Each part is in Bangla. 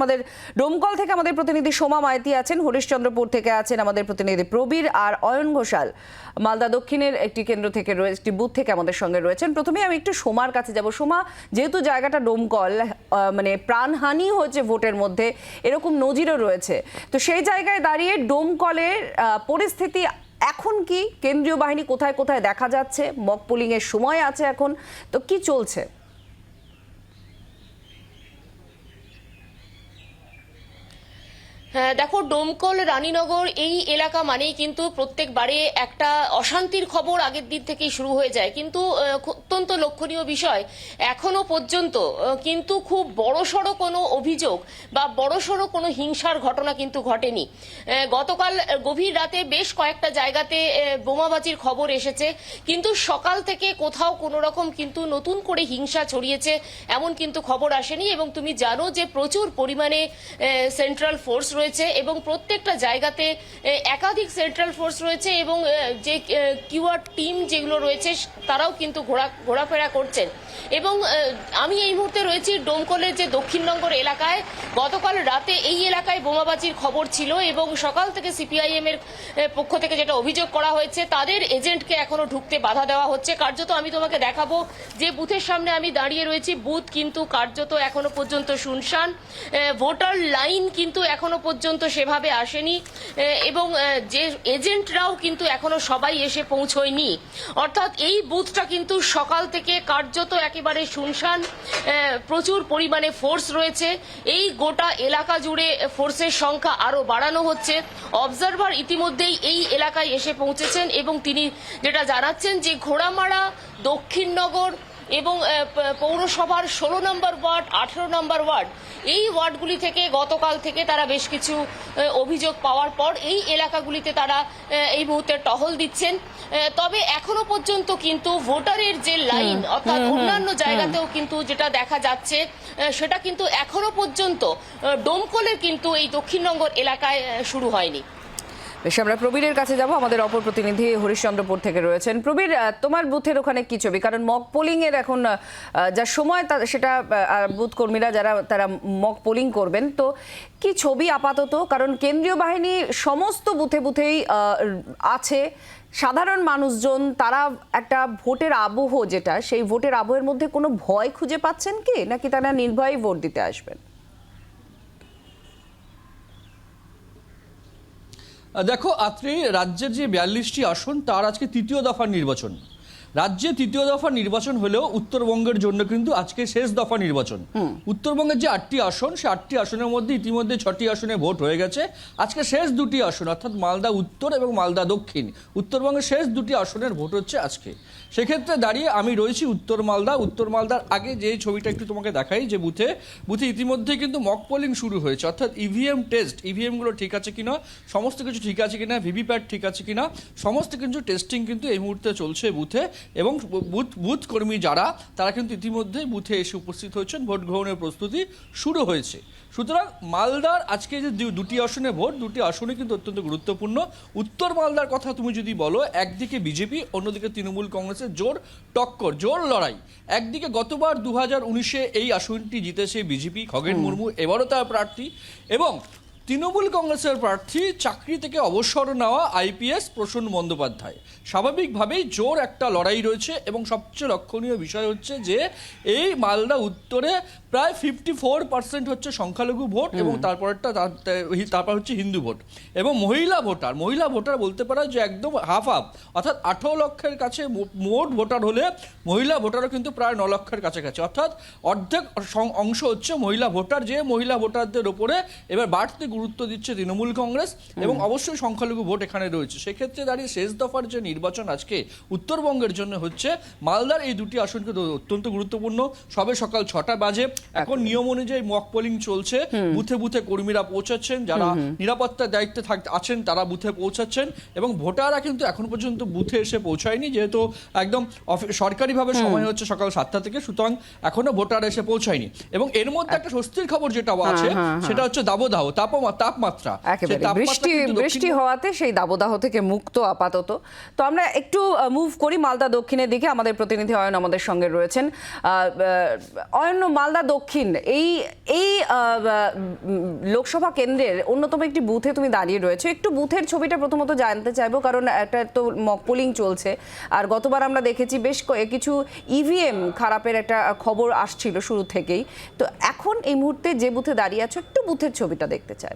আমাদের ডোমকল থেকে আমাদের প্রতিনিধি সোমা মাইতি আছেন, হরিশ্চন্দ্রপুর থেকে আছেন আমাদের প্রতিনিধি প্রবীর আর অয়ন ঘোষাল। মালদা দক্ষিণের একটি কেন্দ্র থেকে রয়েছে একটি বুথ থেকে আমাদের সঙ্গে রয়েছেন। প্রথমে আমি একটু সোমার কাছে যাব। সোমা, যেহেতু জায়গাটা ডোমকল মানে প্রাণহানি হয়েছে ভোটের মধ্যে, এরকম নজিরও রয়েছে। তো সেই জায়গায় দাঁড়িয়ে ডোমকলের পরিস্থিতি এখন কি? কেন্দ্রীয় বাহিনী কোথায় কোথায় দেখা যাচ্ছে? মক পোলিং এর সময় আছে এখন। তো কি চলছে? হ্যাঁ দেখো, ডোমকল, রানীনগর, এই এলাকা মানেই কিন্তু প্রত্যেকবারে একটা অশান্তির খবর আগের দিন থেকেই শুরু হয়ে যায়। কিন্তু অত্যন্ত লক্ষণীয় বিষয়। এখনও পর্যন্ত কিন্তু খুব বড়সড় কোনো অভিযোগ বা বড়সড় কোনো হিংসার ঘটনা কিন্তু ঘটেনি। গতকাল গভীর রাতে বেশ কয়েকটা জায়গাতে বোমাবাজির খবর এসেছে। কিন্তু সকাল থেকে কোথাও কোনো রকম কিন্তু নতুন করে হিংসা ছড়িয়েছে এমন কিন্তু খবর আসেনি এবং তুমি জানো যে প্রচুর পরিমাণে সেন্ট্রাল ফোর্স রয়েছে এবং প্রত্যেকটা জায়গাতে একাধিক সেন্ট্রাল ফোর্স রয়েছে এবং যে কিউআর টিম যেগুলো রয়েছে, তারাও কিন্তু ঘোরা ঘোরাফেরা করছেন। এবং আমি এই মুহূর্তে রয়েছি ডোমকলের যে দক্ষিণনগর এলাকায়। গতকাল রাতে এই এলাকায় বোমাবাজির খবর ছিল এবং সকাল থেকে সিপিআইএম এর পক্ষ থেকে যেটা অভিযোগ করা হয়েছে, তাদের এজেন্টকে এখনও ঢুকতে বাধা দেওয়া হচ্ছে। কার্যত আমি তোমাকে দেখাবো যে বুথের সামনে আমি দাঁড়িয়ে রয়েছি। বুথ কিন্তু কার্যত এখনও পর্যন্ত শুনশান। ভোটার লাইন কিন্তু এখনও পর্যন্ত সেভাবে আসেনি। এবং যে এজেন্টরাও কিন্তু এখনও সবাই এসে পৌঁছয়নি। অর্থাৎ এই বুথটা কিন্তু সকাল থেকে কার্যত একেবারে শুনশান প্রচুর পরিমাণে ফোর্স রয়েছে। এই গোটা এলাকা জুড়ে ফোর্সের সংখ্যা আরও বাড়ানো হচ্ছে। অবজারভার ইতিমধ্যেই এই এলাকায় এসে পৌঁছেছেন এবং তিনি যেটা জানাচ্ছেন যে ঘোড়ামারা দক্ষিণনগর এবং পৌরসভার ষোলো নম্বর ওয়ার্ড আঠেরো নম্বর ওয়ার্ড এই ওয়ার্ডগুলি থেকে গতকাল থেকে তারা বেশ কিছু অভিযোগ পাওয়ার পর এই এলাকাগুলিতে তারা এই মুহূর্তে টহল দিচ্ছেন। তবে এখনও পর্যন্ত কিন্তু ভোটারের যে লাইন অর্থাৎ অন্যান্য জায়গাতেও কিন্তু যেটা দেখা যাচ্ছে সেটা কিন্তু এখনও পর্যন্ত ডোমকলের কিন্তু এই দক্ষিণবঙ্গর এলাকায় শুরু হয়নি। বেশ, আমরা প্রবীরের কাছে যাব, আমাদের অপর প্রতিনিধি হরিশ্চন্দ্রপুর থেকে রয়েছেন। প্রবীর তোমার বুথের ওখানে কি ছবি? কারণ মক পোলিং এর এখন যা সময়, তা- সেটা বুথ কর্মীরা যারা, তারা মক পোলিং করবেন। তো কি ছবি আপাতত? কারণ কেন্দ্রীয় বাহিনী সমস্ত বুথে বুথেই আছে। সাধারণ মানুষজন, তারা একটা ভোটের আবহ যেটা, সেই ভোটের আবহের মধ্যে কোনো ভয় খুঁজে পাচ্ছেন কি? নাকি তারা নির্ভয়ে ভোট দিতে আসবেন? দেখো আত্রি রাজ্যের যে বিয়াল্লিশটি আসন তার আজকে তৃতীয় দফার নির্বাচন। রাজ্যে তৃতীয় দফা নির্বাচন হলেও উত্তরবঙ্গের জন্য কিন্তু আজকে শেষ দফা নির্বাচন। উত্তরবঙ্গের যে আটটি আসন সে আটটি আসনের মধ্যে ইতিমধ্যে ছটি আসনে ভোট হয়ে গেছে। আজকে শেষ দুটি আসন অর্থাৎ মালদা উত্তর এবং মালদা দক্ষিণ উত্তরবঙ্গের শেষ দুটি আসনের ভোট হচ্ছে আজকে। সেক্ষেত্রে দাঁড়িয়ে আমি রয়েছি উত্তর মালদা। উত্তর মালদার আগে যে ছবিটা একটু তোমাকে দেখাই যে বুথে বুথে ইতিমধ্যে কিন্তু মক পোলিং শুরু হয়েছে। অর্থাৎ ইভিএম টেস্ট ইভিএমগুলো ঠিক আছে কিনা সমস্ত কিছু ঠিক আছে কিনা ভিভিপ্যাট ঠিক আছে কিনা সমস্ত কিছু টেস্টিং কিন্তু এই মুহূর্তে চলছে বুথে। এবং বুথ বুথ কর্মী যারা, তারা কিন্তু ইতিমধ্যে বুথে এসে উপস্থিত হয়েছেন। ভোট গ্রহণের প্রস্তুতি শুরু হয়েছে। সুতরাং মালদার আজকে যে দুটি আসনে ভোট, দুটি আসনে কিন্তু অত্যন্ত গুরুত্বপূর্ণ। উত্তর মালদার কথা তুমি যদি বলো, একদিকে বিজেপি, অন্যদিকে তৃণমূল কংগ্রেসের জোর টক্কর, জোর লড়াই। একদিকে গতবার দু হাজার উনিশে এই আসনটি জিতেছে বিজেপি, খগেন মুর্মু, এবারও তার প্রার্থী। এবং তৃণমূল কংগ্রেসের প্রার্থী চাকরি থেকে অবসর নেওয়া আইপিএস প্রসূন বন্দ্যোপাধ্যায়। স্বাভাবিকভাবেই জোর একটা লড়াই রয়েছে এবং সবচেয়ে লক্ষণীয় বিষয় হচ্ছে যে এই মালদা উত্তরে প্রায় ফিফটি ফোর পার্সেন্ট হচ্ছে সংখ্যালঘু ভোট এবং তারপরটা তার- তারপর হচ্ছে হিন্দু ভোট। এবং মহিলা ভোটার মহিলা ভোটার বলতে পারা যে একদম হাফ হাফ অর্থাৎ আঠেরো লক্ষের কাছে মোট ভোটার হলে মহিলা ভোটারও কিন্তু প্রায় ন লক্ষের কাছাকাছি। অর্থাৎ অর্ধেক অংশ হচ্ছে মহিলা ভোটার যে মহিলা ভোটারদের ওপরে এবার বাড়তি গুরুত্ব দিচ্ছে তৃণমূল কংগ্রেস এবং অবশ্যই সংখ্যালঘু ভোট এখানে রয়েছে। সেক্ষেত্রে দাঁড়িয়ে শেষ দফার যে নির্বাচন আজকে উত্তরবঙ্গের জন্য হচ্ছে মালদার এই দুটি আসন কিন্তু অত্যন্ত গুরুত্বপূর্ণ। সবে সকাল ছটা বাজে। এখন নিয়ম অনুযায়ী মক পোলিং চলছে। বুথে বুথে কর্মীরা পৌঁছাচ্ছেন যারা নিরাপত্তার দায়িত্বে থাক আছেন তারা বুথে পৌঁছাচ্ছেন এবং ভোটাররা কিন্তু এখন পর্যন্ত বুথে এসে পৌঁছায়নি যেহেতু একদম সরকারিভাবে সময় হচ্ছে সকাল সাতটা থেকে সুতরাং এখনও ভোটার এসে পৌঁছায়নি। এবং এর মধ্যে একটা স্বস্তির খবর যেটা আছে সেটা হচ্ছে দাবদাহ তাপমাত্রা তাপমাত্রা। একেবারে। বৃষ্টি বৃষ্টি হওয়াতে সেই দাবদাহ থেকে মুক্ত আপাতত। তো আমরা একটু মুভ করি মালদা দক্ষিণের দিকে। আমাদের প্রতিনিধি অয়ন আমাদের সঙ্গে রয়েছেন। অয়ন মালদা দক্ষিণ এই এই লোকসভা কেন্দ্রের অন্যতম একটি বুথে তুমি দাঁড়িয়ে রয়েছে। একটু বুথের ছবিটা প্রথমত জানতে চাইব কারণ একটা তো মক পোলিং চলছে। আর গতবার আমরা দেখেছি বেশ কিছু ইভিএম খারাপের একটা খবর আসছিল শুরু থেকেই। তো এখন এই মুহূর্তে যে বুথে দাঁড়িয়ে আছো একটু বুথের ছবিটা দেখতে চাইব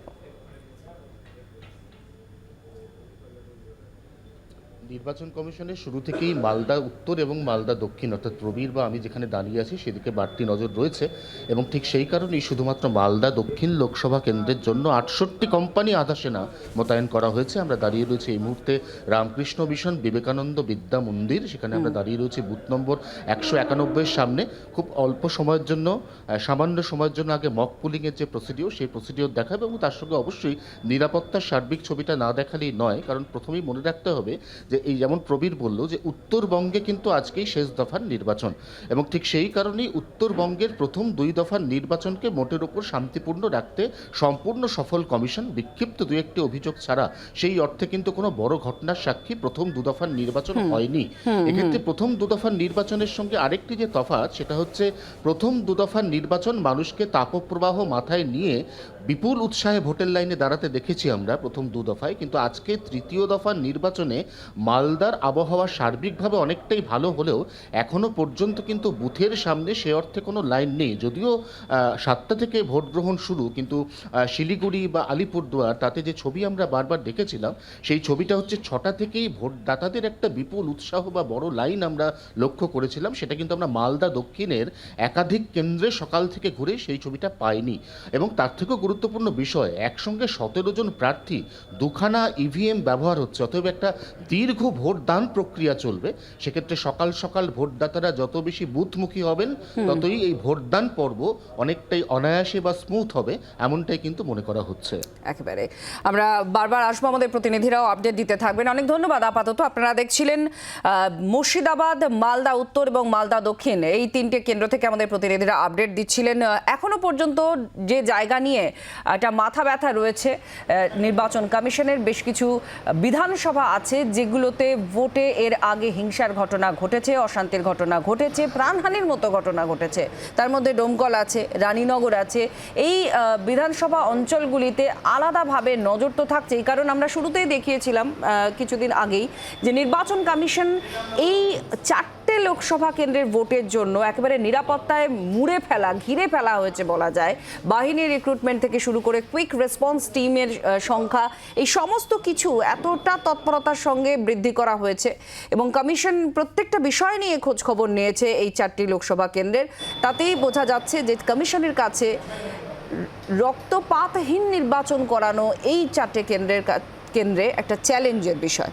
নির্বাচন কমিশনের শুরু থেকেই মালদা উত্তর এবং মালদা দক্ষিণ অর্থাৎ প্রবীর বা আমি যেখানে দাঁড়িয়ে আছি সেদিকে বাড়তি নজর রয়েছে এবং ঠিক সেই কারণেই শুধুমাত্র মালদা দক্ষিণ লোকসভা কেন্দ্রের জন্য আটষট্টি কোম্পানি আধা সেনা মোতায়েন করা হয়েছে। আমরা দাঁড়িয়ে রয়েছি এই মুহূর্তে রামকৃষ্ণ মিশন বিবেকানন্দ বিদ্যা মন্দির সেখানে আমরা দাঁড়িয়ে রয়েছি বুথ নম্বর একশো একানব্বইয়ের সামনে। খুব অল্প সময়ের জন্য সামান্য সময়ের জন্য আগে মক পুলিংয়ের যে প্রসিডিওর সেই প্রসিডিওর দেখাবে এবং তার সঙ্গে অবশ্যই নিরাপত্তার সার্বিক ছবিটা না দেখালেই নয়। কারণ প্রথমেই মনে রাখতে হবে যে এই যেমন প্রবীর বলল যে উত্তরবঙ্গে কিন্তু আজকেই শেষ দফার নির্বাচন এবং ঠিক সেই কারণেই উত্তরবঙ্গের প্রথম দুই দফার নির্বাচনকে মোটের ওপর শান্তিপূর্ণ রাখতে সম্পূর্ণ সফল কমিশন বিক্ষিপ্ত দু একটি অভিযোগ ছাড়া সেই অর্থে কিন্তু কোনো বড় ঘটনার সাক্ষী প্রথম দু দফার নির্বাচন হয়নি। এক্ষেত্রে প্রথম দু দফার নির্বাচনের সঙ্গে আরেকটি যে তফাৎ সেটা হচ্ছে প্রথম দু দফার নির্বাচন মানুষকে তাপপ্রবাহ মাথায় নিয়ে বিপুল উৎসাহে ভোটের লাইনে দাঁড়াতে দেখেছি আমরা প্রথম দু দফায়। কিন্তু আজকে তৃতীয় দফার নির্বাচনে মালদার আবহাওয়া সার্বিকভাবে অনেকটাই ভালো হলেও এখনও পর্যন্ত কিন্তু বুথের সামনে সে অর্থে কোনো লাইন নেই। যদিও সাতটা থেকে ভোট গ্রহণ শুরু, কিন্তু শিলিগুড়ি বা আলিপুরদুয়ার তাতে যে ছবি আমরা বারবার দেখেছিলাম, সেই ছবিটা হচ্ছে ছটা থেকেই ভোটদাতাদের একটা বিপুল উৎসাহ বা বড় লাইন আমরা লক্ষ্য করেছিলাম। সেটা কিন্তু আমরা মালদা দক্ষিণের একাধিক কেন্দ্রে সকাল থেকে ঘুরে সেই ছবিটা পাইনি। এবং তার থেকেও গুরুত্বপূর্ণ বিষয়, একসঙ্গে সতেরো জন প্রার্থী দুখানা ইভিএম ব্যবহার হচ্ছে, অতএব একটা দীর্ঘ ভোটদান প্রক্রিয়া চলবে সেক্ষেত্রে সকাল সকাল ভোটদাতারা যত বেশি বুথমুখী হবেন ততই এই ভোটদান পর্ব অনেকটাই অনায়াসে বা স্মুথ হবে এমনটাই কিন্তু মনে করা হচ্ছে। একেবারে। আমরা বারবার আসব আমাদের প্রতিনিধিরাও আপডেট দিতে থাকবেন। অনেক ধন্যবাদ আপাতত। আপনারা দেখছিলেন মুর্শিদাবাদ মালদা উত্তর এবং মালদা দক্ষিণ এই তিনটে কেন্দ্র থেকে আমাদের প্রতিনিধিরা আপডেট দিচ্ছিলেন। এখনও পর্যন্ত যে জায়গা নিয়ে একটা মাথা ব্যথা রয়েছে নির্বাচন কমিশনের বেশ কিছু বিধানসভা আছে যেগুলোতে ভোটে এর আগে হিংসার ঘটনা ঘটেছে, অশান্তির ঘটনা ঘটেছে, প্রাণহানির মতো ঘটনা ঘটেছে। তার মধ্যে ডোমকল আছে, রানীনগর আছে। এই বিধানসভা অঞ্চলগুলিতে আলাদাভাবে নজর তো থাকছে এই কারণ আমরা শুরুতেই দেখিয়েছিলাম কিছুদিন আগেই যে নির্বাচন কমিশন এই চারটে লোকসভা কেন্দ্রের ভোটের জন্য একেবারে নিরাপত্তায় মুড়ে ফেলা, ঘিরে ফেলা হয়েছে বলা যায়। বাহিনী রিক্রুটমেন্ট থেকে শুরু করে কুইক রেসপন্স টিমের সংখ্যা, এই সমস্ত কিছু এতটা তৎপরতার সঙ্গে বৃদ্ধি করা হয়েছে এবং কমিশন প্রত্যেকটা বিষয় নিয়ে খোঁজ খবর নিয়েছে এই চারটি লোকসভা কেন্দ্রের। তাতেই বোঝা যাচ্ছে যে কমিশনের কাছে রক্তপাতহীন নির্বাচন করানো এই চারটে কেন্দ্রের কেন্দ্রে একটা চ্যালেঞ্জের বিষয়।